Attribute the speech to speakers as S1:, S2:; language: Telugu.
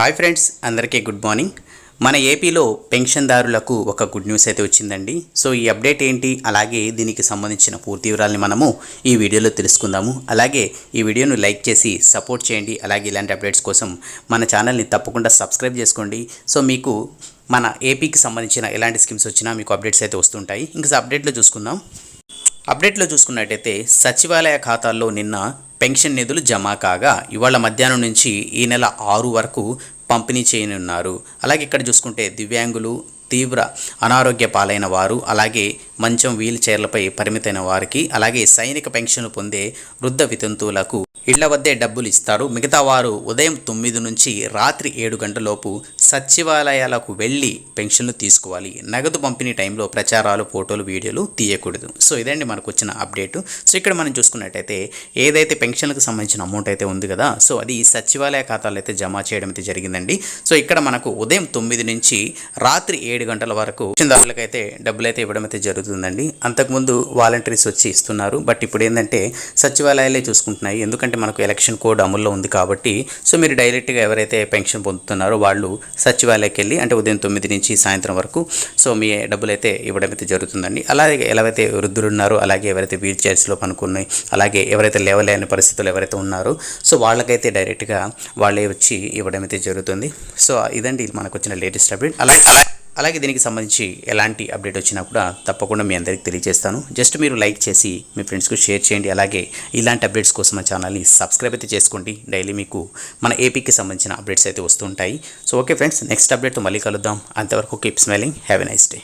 S1: హాయ్ ఫ్రెండ్స్ అందరికీ గుడ్ మార్నింగ్. మన ఏపీలో పెన్షన్దారులకు ఒక గుడ్ న్యూస్ అయితే వచ్చిందండి. సో ఈ అప్డేట్ ఏంటి? అలాగే దీనికి సంబంధించిన పూర్తి వివరాలని మనము ఈ వీడియోలో తెలుసుకుందాము. అలాగే ఈ వీడియోను లైక్ చేసి సపోర్ట్ చేయండి. అలాగే ఇలాంటి అప్డేట్స్ కోసం మన ఛానల్ని తప్పకుండా సబ్స్క్రైబ్ చేసుకోండి. సో మీకు మన ఏపీకి సంబంధించిన ఎలాంటి స్కీమ్స్ వచ్చినా మీకు అప్డేట్స్ అయితే వస్తుంటాయి. ఇంకా అప్డేట్లో చూసుకుందాం. అప్డేట్లో చూసుకున్నట్టయితే సచివాలయ ఖాతాల్లో నిన్న పెన్షన్ నిధులు జమ కాగా ఇవాళ మధ్యాహ్నం నుంచి ఈ నెల ఆరు వరకు పంపిణీ చేయనున్నారు. అలాగే ఇక్కడ చూసుకుంటే దివ్యాంగులు తీవ్ర అనారోగ్య పాలైన వారు అలాగే మంచం వీల్ చైర్లపై పరిమితమైన వారికి అలాగే సైనిక పెన్షన్లు పొందే వృద్ధ వితంతువులకు ఇళ్ళ వద్దే డబ్బులు ఇస్తారు మిగతా వారు ఉదయం తొమ్మిది నుంచి రాత్రి ఏడు గంటలలోపు సచివాలయాలకు వెళ్ళి పెన్షన్లు తీసుకోవాలి. నగదు పంపిణీ టైంలో ప్రచారాలు ఫోటోలు వీడియోలు తీయకూడదు. సో ఇదండి మనకు వచ్చిన అప్డేట్. సో ఇక్కడ మనం చూసుకున్నట్టయితే ఏదైతే పెన్షన్లకు సంబంధించిన అమౌంట్ అయితే ఉంది కదా సో అది సచివాలయ ఖాతాలో అయితే జమ చేయడం అయితే జరిగిందండి. సో ఇక్కడ మనకు ఉదయం తొమ్మిది నుంచి రాత్రి ఏడు గంటల వరకు అయితే డబ్బులు అయితే ఇవ్వడం అయితే జరుగుతుందండి. అంతకుముందు వాలంటీర్స్ వచ్చి ఇస్తున్నారు. బట్ ఇప్పుడు ఏంటంటే సచివాలయాలే చూసుకుంటున్నాయి. ఎందుకంటే మనకు ఎలక్షన్ కోడ్ అమల్లో ఉంది కాబట్టి సో మీరు డైరెక్ట్గా ఎవరైతే పెన్షన్ పొందుతున్నారో వాళ్ళు సచివాలయకి వెళ్ళి అంటే ఉదయం తొమ్మిది నుంచి సాయంత్రం వరకు సో మీ డబ్బులు అయితే ఇవ్వడం అయితే జరుగుతుందండి. అలాగే ఎవరైతే వృద్ధులు ఉన్నారో అలాగే ఎవరైతే వీల్ చైర్స్లో పనుకున్నాయి అలాగే ఎవరైతే లేవలేని పరిస్థితులు ఎవరైతే ఉన్నారో సో వాళ్ళకైతే డైరెక్ట్గా వాళ్ళే వచ్చి ఇవ్వడం అయితే జరుగుతుంది. సో ఇదండి మనకు వచ్చిన లేటెస్ట్ అప్డేట్. అలాగే అలాగే దీనికి సంబంధించి ఎలాంటి అప్డేట్ వచ్చినా కూడా తప్పకుండా మీ అందరికీ తెలియజేస్తాను. జస్ట్ మీరు లైక్ చేసి మీ ఫ్రెండ్స్కు షేర్ చేయండి. అలాగే ఇలాంటి అప్డేట్స్ కోసం మా ఛానల్ని సబ్స్క్రైబ్ అయితే చేసుకోండి. డైలీ మీకు మన ఏపీకి సంబంధించిన అప్డేట్స్ అయితే వస్తుంటాయి సో ఓకే ఫ్రెండ్స్ నెక్స్ట్ అప్డేట్తో మళ్ళీ కలుద్దాం. అంతవరకు keep smiling have a nice day